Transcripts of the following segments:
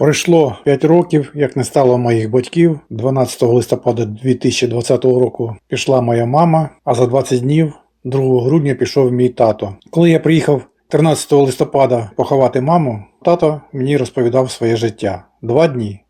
Пройшло 5 років, як не стало моїх батьків. 12 листопада 2020 року пішла моя мама, а за 20 днів, 2 грудня, пішов мій тато. Коли я приїхав 13 листопада поховати маму, тато мені розповідав своє життя. Два дні.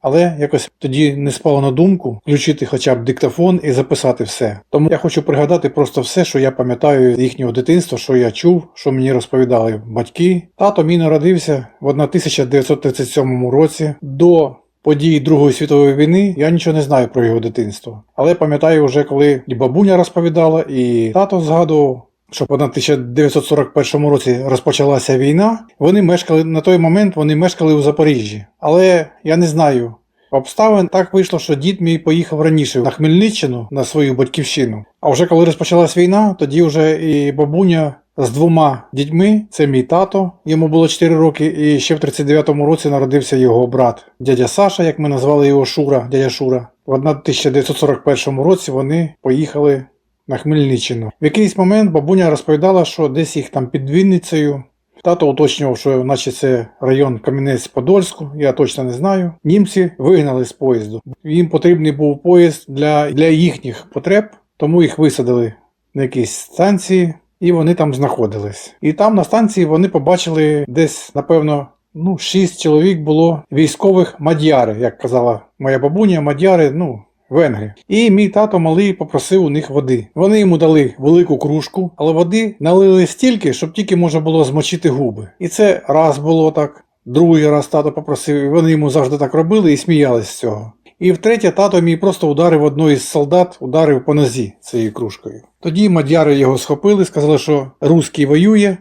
Але якось тоді не спало на думку включити хоча б диктофон і записати все. Тому я хочу пригадати просто все, що я пам'ятаю з їхнього дитинства, що я чув, що мені розповідали батьки. Тато мій народився в 1937 році до. Подій Другої світової війни я нічого не знаю про його дитинство. Але пам'ятаю вже, коли і бабуня розповідала, і тато згадував, що в 1941 році розпочалася війна. Вони мешкали на той момент, вони мешкали у Запоріжжі. Але я не знаю. Обставин так вийшло, що дід мій поїхав раніше на Хмельниччину на свою батьківщину. А вже коли розпочалась війна, тоді вже і бабуня з двома дітьми, це мій тато, йому було 4 роки, і ще в 39-му році народився його брат, дядя Саша, як ми назвали його Шура, дядя Шура. В 1941 році вони поїхали на Хмельниччину. В якийсь момент бабуня розповідала, що десь їх там під Вінницею. Тато уточнював, що наче це район Кам'янець-Подольську, я точно не знаю. Німці вигнали з поїзду. Їм потрібний був поїзд для, для їхніх потреб, тому їх висадили на якійсь станції, і вони там знаходились. І там на станції вони побачили десь, напевно, ну, шість чоловік було військових мадяри, як казала моя бабуня, мадяри, ну. Венгри. І мій тато малий попросив у них води. Вони йому дали велику кружку, але води налили стільки, щоб тільки можна було змочити губи. І це раз було так, другий раз тато попросив, і вони йому завжди так робили і сміялись з цього. І втретє, тато мій просто ударив одного із солдат, ударив по нозі цією кружкою. Тоді мадяри його схопили, сказали, що русський воює,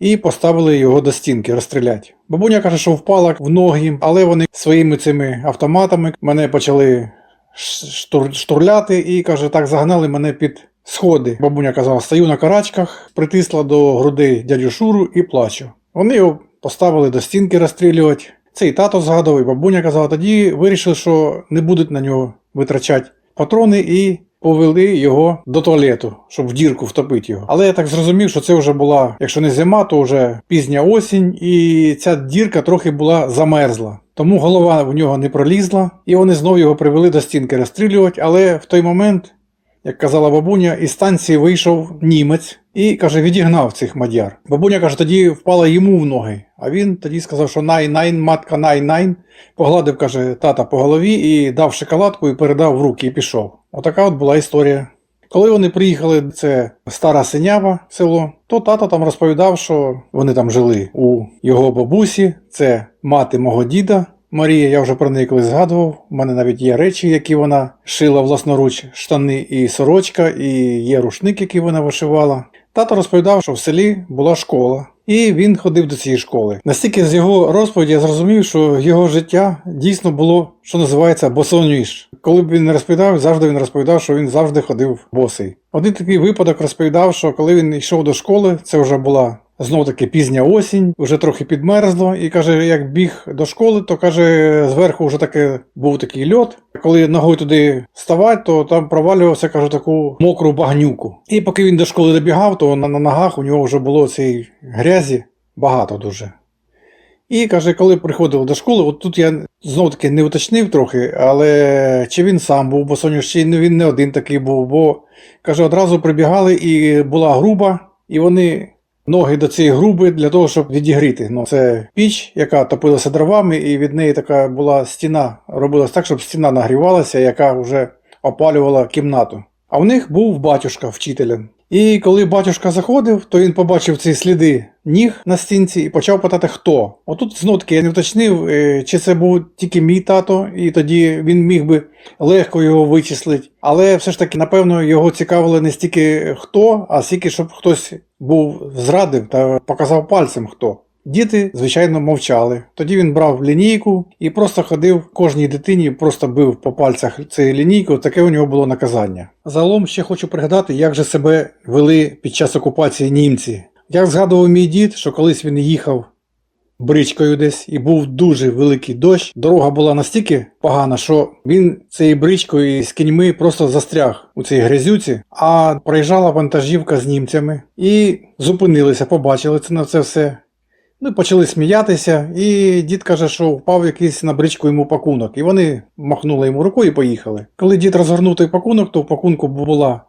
і поставили його до стінки розстріляти. Бабуня каже, що впала в ноги, але вони своїми цими автоматами мене почали штур, штурляти і каже, так загнали мене під сходи. Бабуня казала, стою на карачках, притисла до грудей дядю Шуру і плачу. Вони його поставили до стінки розстрілювати. Це і тато згадував, і бабуня казала, тоді вирішили, що не будуть на нього витрачати патрони і повели його до туалету, щоб в дірку втопити його. Але я так зрозумів, що це вже була, якщо не зима, то вже пізня осінь, і ця дірка трохи була замерзла. Тому голова в нього не пролізла, і вони знову його привели до стінки розстрілювати. Але в той момент, як казала бабуня, із станції вийшов німець і каже, відігнав цих мадяр. Бабуня каже, тоді впала йому в ноги. А він тоді сказав, що най-найн, матка най-найн, погладив, каже, тата по голові і дав шоколадку і передав в руки і пішов. Отака от була історія. Коли вони приїхали, це стара синява село, то тато там розповідав, що вони там жили у його бабусі, це мати мого діда. Марія, я вже про неї колись згадував. У мене навіть є речі, які вона шила власноруч, штани і сорочка, і є рушник, який вона вишивала. Тато розповідав, що в селі була школа, і він ходив до цієї школи. Настільки з його розповіді я зрозумів, що його життя дійсно було, що називається, босоніж. Коли б він не розповідав, завжди він розповідав, що він завжди ходив босий. Один такий випадок розповідав, що коли він йшов до школи, це вже була Знов таки пізня осінь, вже трохи підмерзло, і каже, як біг до школи, то каже, зверху вже таке був такий льот. Коли ногою туди ставати, то там провалювався, каже, таку мокру багнюку. І поки він до школи добігав, то на, на ногах у нього вже було цієї грязі багато дуже. І каже, коли приходив до школи, от тут я знов таки не уточнив трохи, але чи він сам був, бо Соню, чи він не один такий був, бо каже, одразу прибігали і була груба, і вони ноги до цієї груби для того, щоб відігріти. Ну, Це піч, яка топилася дровами, і від неї така була стіна. Робилась так, щоб стіна нагрівалася, яка вже опалювала кімнату. А в них був батюшка вчителем. І коли батюшка заходив, то він побачив ці сліди ніг на стінці і почав питати, хто. Отут знов таки я не уточнив, е, чи це був тільки мій тато, і тоді він міг би легко його вичислити. Але все ж таки, напевно, його цікавило не стільки хто, а стільки, щоб хтось був зрадив та показав пальцем хто. Діти, звичайно, мовчали. Тоді він брав лінійку і просто ходив кожній дитині, просто бив по пальцях цією лінійкою, таке у нього було наказання. Загалом ще хочу пригадати, як же себе вели під час окупації німці. Як згадував мій дід, що колись він їхав бричкою десь і був дуже великий дощ. Дорога була настільки погана, що він цією бричкою з кіньми просто застряг у цій грязюці, а проїжджала вантажівка з німцями і зупинилися, побачили це на це все. Ну почали сміятися, і дід каже, що впав якийсь на бричку йому пакунок. І вони махнули йому рукою і поїхали. Коли дід розгорнув той пакунок, то в пакунку була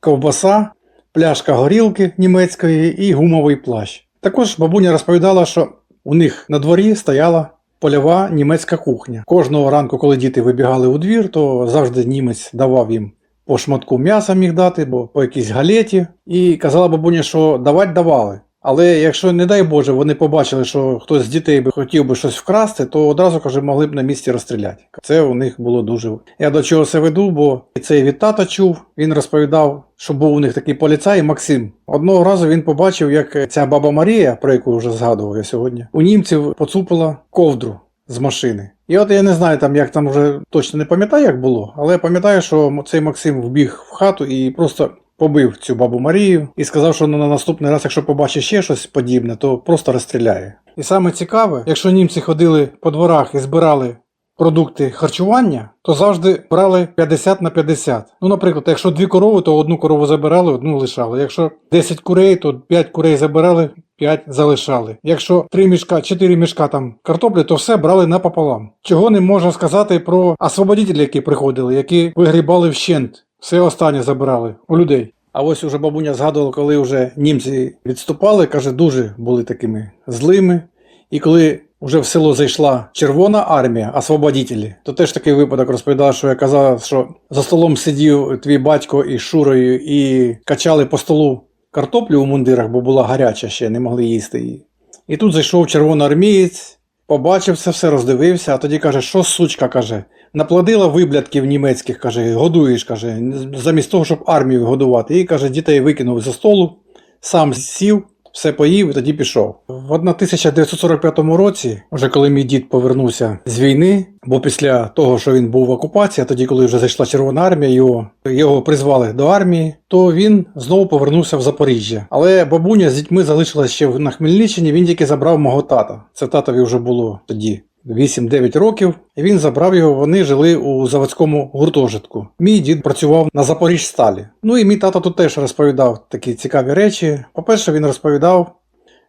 ковбаса, пляшка горілки німецької і гумовий плащ. Також бабуня розповідала, що у них на дворі стояла польова німецька кухня. Кожного ранку, коли діти вибігали у двір, то завжди німець давав їм по шматку м'яса міг дати, бо по якійсь галеті. І казала бабуня, що давать давали. Але якщо, не дай Боже, вони побачили, що хтось з дітей би хотів би щось вкрасти, то одразу каже, могли б на місці розстріляти. Це у них було дуже. Я до чого це веду, бо це від тата чув. Він розповідав, що був у них такий поліцай Максим. Одного разу він побачив, як ця баба Марія, про яку вже згадував я сьогодні, у німців поцупила ковдру з машини. І от я не знаю, там як там вже точно не пам'ятаю, як було, але пам'ятаю, що цей Максим вбіг в хату і просто побив цю бабу Марію і сказав, що на наступний раз, якщо побачить ще щось подібне, то просто розстріляє. І саме цікаве, якщо німці ходили по дворах і збирали продукти харчування, то завжди брали 50 на 50. Ну, наприклад, якщо дві корови, то одну корову забирали, одну лишали. Якщо 10 курей, то 5 курей забирали, 5 залишали. Якщо 3 мішка, 4 мішка там картоплі, то все брали напополам. Чого не можна сказати про освободителі, які приходили, які вигрібали вщент. Все останнє забирали у людей. А ось уже бабуня згадувала, коли вже німці відступали, каже, дуже були такими злими. І коли вже в село зайшла Червона армія, освободителі, то теж такий випадок розповідала, що я казав, що за столом сидів твій батько із Шурою і качали по столу картоплю у мундирах, бо була гаряча ще, не могли їсти її. І тут зайшов червоноармієць, побачив це все, роздивився, а тоді каже, що сучка каже, наплодила виблядків німецьких, каже, годуєш, каже, замість того, щоб армію годувати. І каже, дітей викинув за столу, сам сів, все поїв і тоді пішов. В 1945 році, вже коли мій дід повернувся з війни, бо після того, що він був в окупації, тоді, коли вже зайшла Червона армія, його, його призвали до армії, то він знову повернувся в Запоріжжя. Але бабуня з дітьми залишилася ще на Хмельниччині, він тільки забрав мого тата. Це татові вже було тоді. 8-9 років, він забрав його, вони жили у заводському гуртожитку. Мій дід працював на Запоріжсталі. Ну і мій тато тут теж розповідав такі цікаві речі. По-перше, він розповідав,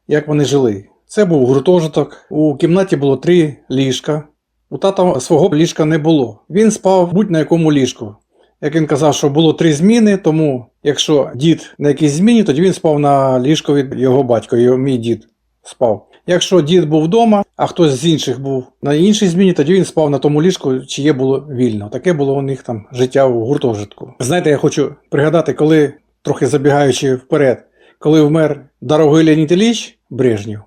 як вони жили. Це був гуртожиток, у кімнаті було три ліжка. У тата свого ліжка не було. Він спав будь-на якому ліжку. Як він казав, що було три зміни, тому якщо дід на якійсь зміні, тоді він спав на ліжко від його батька, його мій дід спав. Якщо дід був вдома, а хтось з інших був на іншій зміні, тоді він спав на тому ліжку, чиє було вільно. Таке було у них там життя у гуртожитку. Знаєте, я хочу пригадати, коли, трохи забігаючи вперед, коли вмер дорогий Леонід Ілліч Брежнєв,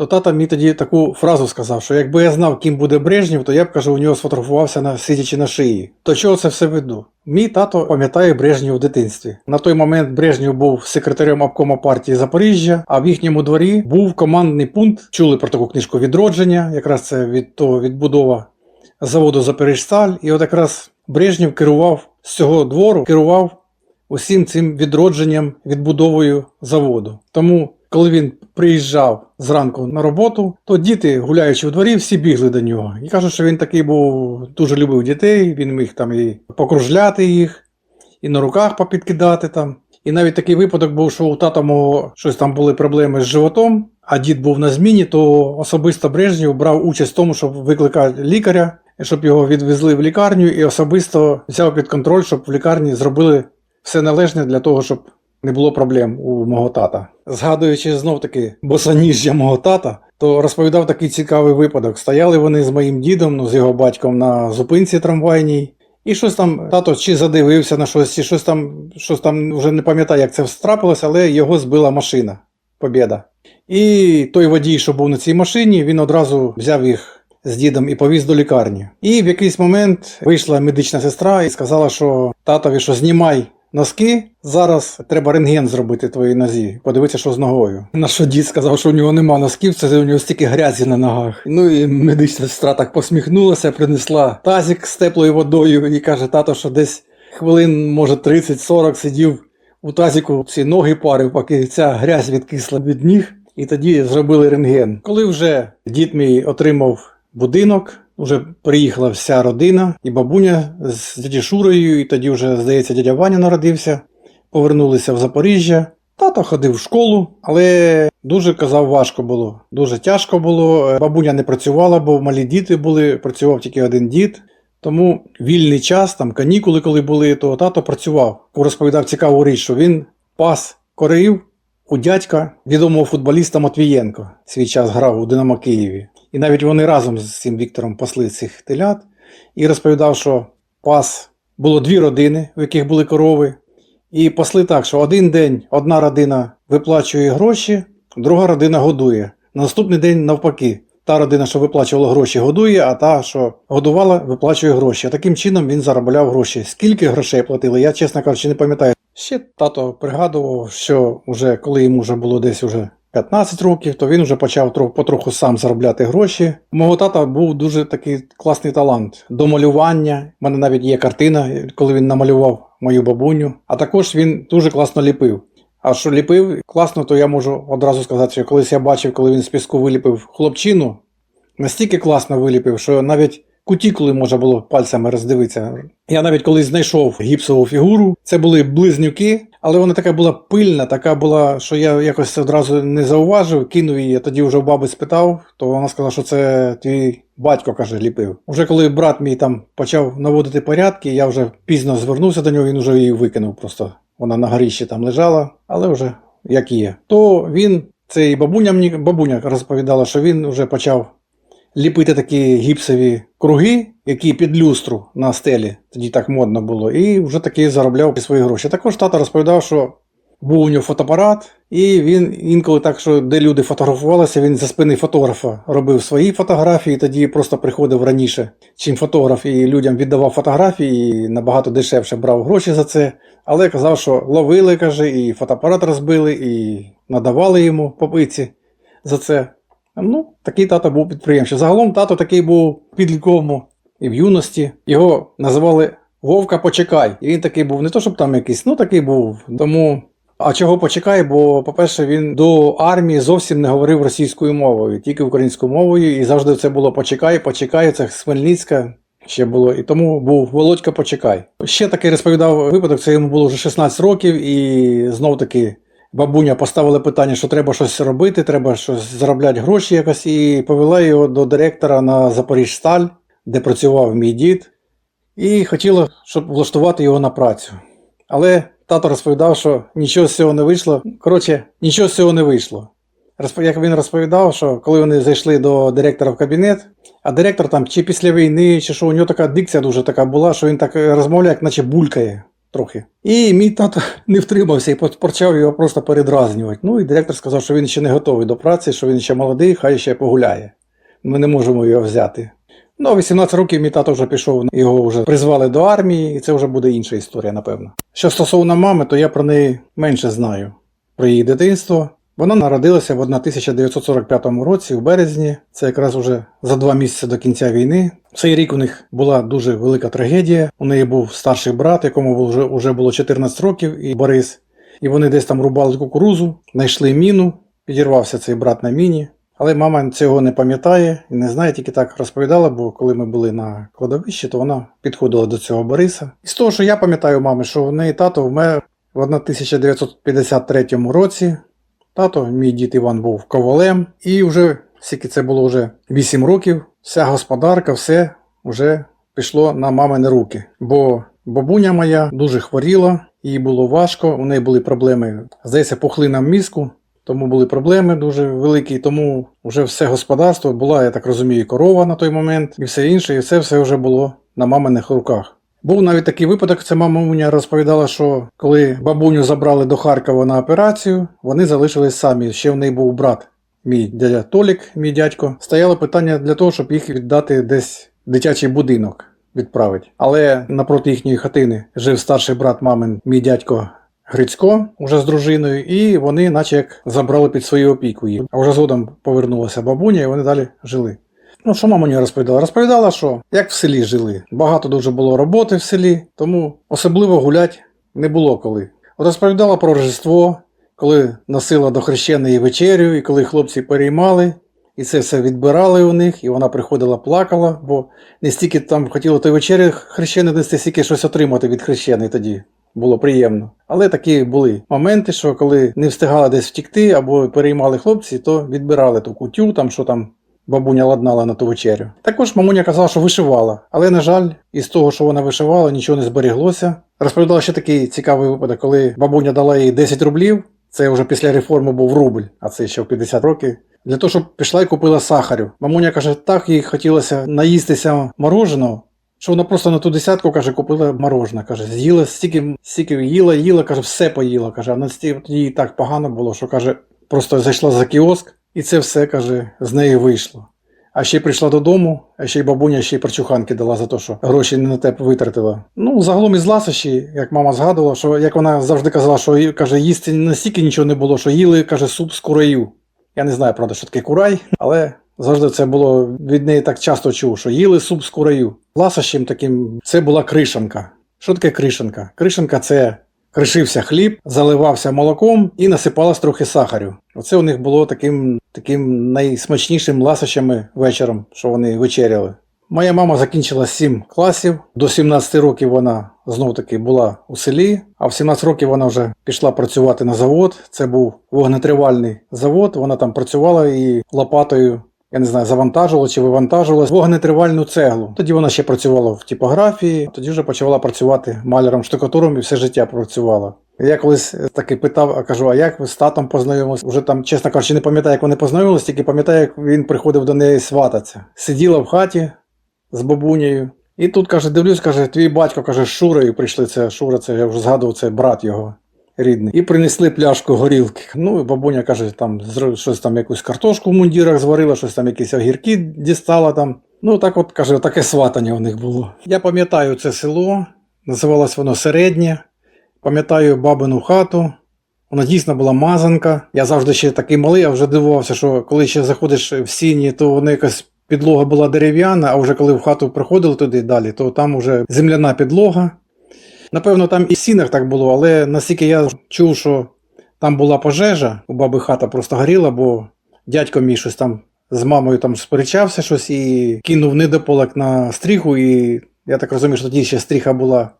то тата мені тоді таку фразу сказав, що якби я знав, ким буде Брежнєв, то я б кажу, у нього сфотографувався на сидячи на шиї. То чого це все веду? Мій тато пам'ятає Брежнєв у дитинстві. На той момент Брежнєв був секретарем обкома партії Запоріжжя, а в їхньому дворі був командний пункт. Чули про таку книжку відродження, якраз це від того відбудова заводу Запоріжсталь. І от якраз Брежнєв керував з цього двору, керував усім цим відродженням, відбудовою заводу. Тому коли він приїжджав зранку на роботу, то діти, гуляючи в дворі, всі бігли до нього. І кажуть, що він такий був дуже любив дітей, він міг там і покружляти їх, і на руках попідкидати там. І навіть такий випадок був, що у тата мого щось там були проблеми з животом, а дід був на зміні, то особисто Брежнєв брав участь в тому, щоб викликати лікаря, щоб його відвезли в лікарню, і особисто взяв під контроль, щоб в лікарні зробили все належне для того, щоб не було проблем у мого тата. Згадуючи знов таки босоніжжя мого тата, то розповідав такий цікавий випадок. Стояли вони з моїм дідом, ну з його батьком на зупинці трамвайній. І щось там тато чи задивився на щось, чи щось там, щось там вже не пам'ятаю, як це трапилось, але його збила машина. Побєда. І той водій, що був на цій машині, він одразу взяв їх з дідом і повіз до лікарні. І в якийсь момент вийшла медична сестра і сказала, що татові, що знімай носки, зараз треба рентген зробити твоїй нозі, подивитися, що з ногою. На що дід сказав, що у нього нема носків, це у нього стільки грязі на ногах. Ну і медична сестра так посміхнулася, принесла тазик з теплою водою і каже, тато, що десь хвилин, може 30-40 сидів у тазіку, всі ноги парив, поки ця грязь відкисла від ніг. І тоді зробили рентген. Коли вже дід мій отримав будинок, вже приїхала вся родина, і бабуня з дяді Шурою, і тоді вже, здається, дядя Ваня народився, повернулися в Запоріжжя, Тато ходив в школу, але дуже казав, важко було. Дуже тяжко було. Е, Бабуня не працювала, бо малі діти були, працював тільки один дід. Тому вільний час, там канікули, коли були, то тато працював. Розповідав цікаву річ, що він пас корів у дядька відомого футболіста Матвієнко. Свій час грав у Динамо Києві. І навіть вони разом з цим Віктором пасли цих телят. І розповідав, що пас було дві родини, у яких були корови. І пасли так, що один день одна родина виплачує гроші, друга родина годує. На наступний день навпаки. Та родина, що виплачувала гроші, годує, а та, що годувала, виплачує гроші. А таким чином він заробляв гроші. Скільки грошей платили, я, чесно кажучи, не пам'ятаю. Ще тато пригадував, що вже коли йому вже було десь уже 15 років, то він вже почав потроху сам заробляти гроші. У мого тата був дуже такий класний талант до малювання. У мене навіть є картина, коли він намалював мою бабуню. А також він дуже класно ліпив. А що ліпив класно, то я можу одразу сказати, що колись я бачив, коли він з піску виліпив хлопчину, настільки класно виліпив, що навіть кутікули можна було пальцями роздивитися. Я навіть колись знайшов гіпсову фігуру, це були близнюки, але вона така була пильна, така була, що я якось одразу не зауважив, кинув її. Тоді вже у баби спитав, то вона сказала, що це твій батько каже, ліпив. Уже коли брат мій там почав наводити порядки, я вже пізно звернувся до нього, він вже її викинув просто. Вона на горіщі там лежала, але вже як є. То він, цей бабуня мені бабуня розповідала, що він вже почав ліпити такі гіпсові круги, які під люстру на стелі, тоді так модно було, і вже таки заробляв свої гроші. Також тато розповідав, що був у нього фотоапарат, і він інколи так, що де люди фотографувалися, він за спини фотографа робив свої фотографії, тоді просто приходив раніше, чим фотограф, і людям віддавав фотографії, і набагато дешевше брав гроші за це. Але казав, що ловили, каже, і фотоапарат розбили, і надавали йому попиці за це. Ну, такий тато був підприємчий. Загалом тато такий був в підлітковому і в юності. Його називали Вовка Почекай. І він такий був не то, щоб там якийсь, ну такий був. Тому. А чого почекай? Бо, по-перше, він до армії зовсім не говорив російською мовою, тільки українською мовою, і завжди це було почекай, почекай, це Хмельницька ще було. І тому був Володька Почекай. Ще такий розповідав випадок, це йому було вже 16 років, і знов таки бабуня поставила питання, що треба щось робити, треба щось заробляти гроші якось, і повела його до директора на Запоріжсталь, де працював мій дід, і хотіла, щоб влаштувати його на працю. Але тато розповідав, що нічого з цього не вийшло. Коротше, нічого з цього не вийшло. Як він розповідав, що коли вони зайшли до директора в кабінет, а директор там чи після війни, чи що, у нього така дикція дуже така була, що він так розмовляє, як наче булькає трохи. І мій тато не втримався і почав його просто передразнювати. Ну і директор сказав, що він ще не готовий до праці, що він ще молодий, хай ще погуляє. Ми не можемо його взяти. Ну, а 18 років мій тато вже пішов, його вже призвали до армії, і це вже буде інша історія, напевно. Що стосовно мами, то я про неї менше знаю. Про її дитинство. Вона народилася в 1945 році, у березні, це якраз уже за два місяці до кінця війни. Цей рік у них була дуже велика трагедія. У неї був старший брат, якому вже, вже було 14 років, і Борис. І вони десь там рубали кукурузу, знайшли міну, підірвався цей брат на міні. Але мама цього не пам'ятає і не знає, тільки так розповідала, бо коли ми були на кладовищі, то вона підходила до цього Бориса. І з того, що я пам'ятаю мами, що в неї тато вмер в 1953 році. Тато, мій дід Іван був ковалем, і вже скільки це було вже 8 років, вся господарка, все вже пішло на мамини руки. Бо бабуня моя дуже хворіла, їй було важко, у неї були проблеми, здається, пухлина в мізку, тому були проблеми дуже великі, тому вже все господарство була, я так розумію, корова на той момент, і все інше, і це все вже було на маминих руках. Був навіть такий випадок, це мама мені розповідала, що коли бабуню забрали до Харкова на операцію, вони залишились самі. Ще в неї був брат, мій дядя Толік, мій дядько. Стояло питання для того, щоб їх віддати десь в дитячий будинок відправити. Але напроти їхньої хатини жив старший брат мамин, мій дядько Грицько, уже з дружиною, і вони, наче як забрали під свою опіку їх. А вже згодом повернулася бабуня, і вони далі жили. Ну, що мама мені розповідала? Розповідала, що як в селі жили. Багато дуже було роботи в селі, тому особливо гулять не було коли. Розповідала про Рождество, коли носила до хрещеної вечерю, і коли хлопці переймали, і це все відбирали у них, і вона приходила, плакала, бо не стільки там хотіла той вечері хрещений нести, стільки щось отримати від хрещеної тоді. було приємно. Але такі були моменти, що коли не встигали десь втікти або переймали хлопці, то відбирали ту кутю, там що там бабуня ладнала на ту вечерю. Також мамуня казала, що вишивала, але, на жаль, із того, що вона вишивала, нічого не зберіглося. Розповідала ще такий цікавий випадок, коли бабуня дала їй 10 рублів. Це вже після реформи був рубль, а це ще в 50 років. Для того, щоб пішла і купила сахарю. Мамуня каже, так їй хотілося наїстися мороженого, що вона просто на ту десятку каже, купила морожене. Каже, з'їла стільки, стільки їла, їла, каже, все поїла. Каже, а на їй так погано було, що каже, просто зайшла за кіоск, і це все каже, з неї вийшло. А ще прийшла додому, а ще й бабуня ще й прочуханки дала за те, що гроші не на те витратила. Ну, загалом із ласощі, як мама згадувала, що як вона завжди казала, що каже, їсти настільки нічого не було, що їли, каже, суп з кураю. Я не знаю, правда, що таке курай, але завжди це було від неї так часто чув, що їли суп з кураю. Ласощем таким це була кришенка. Що таке кришенка? Кришенка це кришився хліб, заливався молоком і насипалось трохи сахарю. Оце у них було таким, таким найсмачнішим ласощами вечором, що вони вечеряли. Моя мама закінчила 7 класів. До 17 років вона знов таки була у селі, а в 17 років вона вже пішла працювати на завод. Це був вогнетривальний завод. Вона там працювала і лопатою. Я не знаю, завантажувала чи вивантажувала вогнетривальну цеглу. Тоді вона ще працювала в типографії, тоді вже почала працювати маляром штукатуром і все життя працювала. Я колись таки питав, а кажу, а як ви з татом познайомились? Уже там, чесно кажучи, не пам'ятаю, як вони познайомились, тільки пам'ятаю, як він приходив до неї свататися. Сиділа в хаті з бабунею. І тут каже, дивлюсь, каже, твій батько каже, Шурою прийшли. Це Шура, це я вже згадував, це брат його рідний. І принесли пляшку горілки. Ну, бабуня каже, там щось там якусь картошку в мундірах зварила, щось там якісь огірки дістала там. Ну, так от каже, таке сватання у них було. Я пам'ятаю це село, називалось воно середнє. Пам'ятаю бабину хату. Вона дійсно була мазанка. Я завжди ще такий малий, а вже дивувався, що коли ще заходиш в сіні, то вона якась підлога була дерев'яна, а вже коли в хату приходили туди далі, то там вже земляна підлога. Напевно, там і в сінах так було, але наскільки я чув, що там була пожежа, у баби хата просто горіла, бо дядько мій щось там з мамою там сперечався щось і кинув недополок на стріху, і я так розумію, що тоді ще стріха була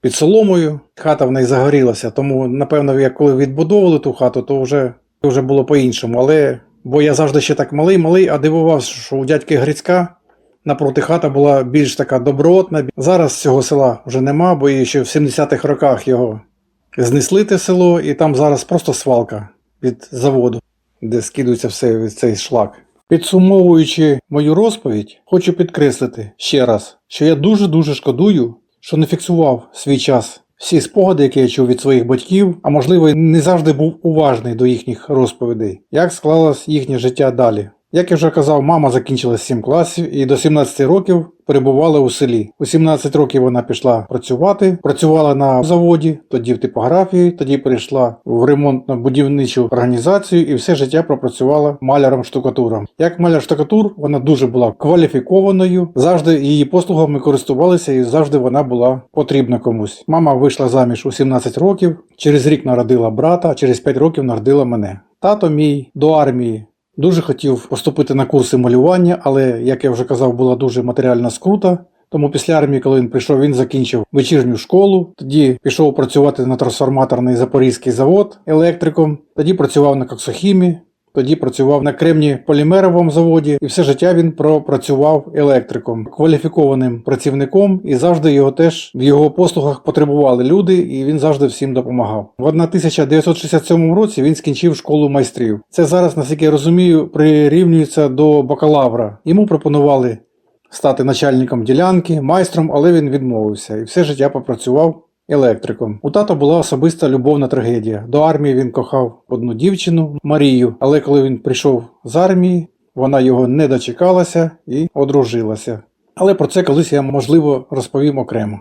під соломою, хата в неї загорілася. Тому, напевно, як коли відбудовували ту хату, то вже, вже було по-іншому. Але бо я завжди ще так малий, малий, а дивувався, що у дядьки Грицька напроти хата була більш така добротна. Зараз цього села вже нема, бо і ще в 70-х роках його знесли те село, і там зараз просто свалка від заводу, де скидується все цей шлак. Підсумовуючи мою розповідь, хочу підкреслити ще раз, що я дуже-дуже шкодую, що не фіксував свій час всі спогади, які я чув від своїх батьків, а можливо, не завжди був уважний до їхніх розповідей, як склалось їхнє життя далі. Як я вже казав, мама закінчила 7 класів і до 17 років перебувала у селі. У 17 років вона пішла працювати, працювала на заводі, тоді в типографії, тоді перейшла в ремонтно-будівничу організацію і все життя пропрацювала маляром штукатуром. Як маляр штукатур, вона дуже була кваліфікованою, завжди її послугами користувалися і завжди вона була потрібна комусь. Мама вийшла заміж у 17 років, через рік народила брата, через 5 років народила мене. Тато мій до армії Дуже хотів поступити на курси малювання, але, як я вже казав, була дуже матеріальна скрута. Тому після армії, коли він прийшов, він закінчив вечірню школу. Тоді пішов працювати на трансформаторний запорізький завод електриком. Тоді працював на коксохімі. Тоді працював на кремні полімеровому заводі, і все життя він пропрацював електриком, кваліфікованим працівником, і завжди його теж в його послугах потребували люди, і він завжди всім допомагав. В 1967 році він скінчив школу майстрів. Це зараз, наскільки я розумію, прирівнюється до бакалавра. Йому пропонували стати начальником ділянки, майстром, але він відмовився і все життя попрацював електриком. У тата була особиста любовна трагедія. До армії він кохав одну дівчину Марію, але коли він прийшов з армії, вона його не дочекалася і одружилася. Але про це колись я можливо розповім окремо.